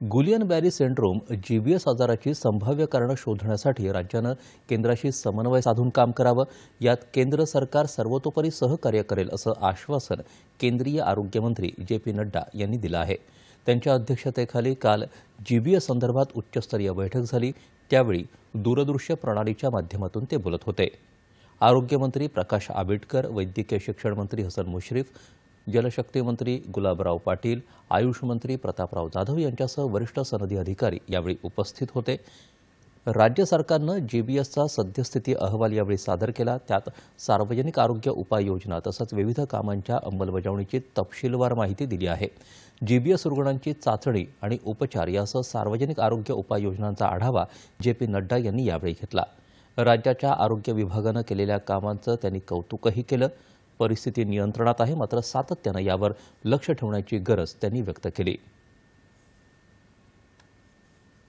गुलियन Barré syndrome GBS आजाराची संभाव्य कारणं शोधण्यासाठी राज्यानं केंद्राशी समन्वय साधून काम करावं यात केंद्र सरकार सर्वतोपरी सहकार्य करेल असं आश्वासन केंद्रीय आरोग्यमंत्री जे पी नड्डा यांनी दिलं आहे. त्यांच्या अध्यक्षतेखाली काल जीबीएस संदर्भात उच्चस्तरीय बैठक झाली. त्यावेळी दूरदृश्य प्रणालीच्या माध्यमातून ते बोलत होते. आरोग्यमंत्री प्रकाश आंबेडकर वैद्यकीय शिक्षण मंत्री हसन मुश्रीफ जलशक्ती मंत्री गुलाबराव पाटील आयुष मंत्री प्रतापराव जाधव यांच्यासह वरिष्ठ सनदी अधिकारी यावेळी उपस्थित होते. राज्य सरकारनं जेबीएसचा सद्यस्थिती अहवाल यावेळी सादर केला. त्यात सार्वजनिक आरोग्य उपाययोजना तसंच विविध कामांच्या अंमलबजावणीची तपशीलवार माहिती दिली आहे. जीबीएस रुग्णांची चाचणी आणि उपचार यासह सार्वजनिक आरोग्य उपाययोजनांचा आढावा जे पी नड्डा यांनी यावेळी घेतला. राज्याच्या आरोग्य विभागानं केलेल्या कामांचं त्यांनी कौतुकही केलं. परिस्थिती नियंत्रणात आहे मात्र सातत्यानं यावर लक्ष ठेवण्याची गरज त्यांनी व्यक्त केली.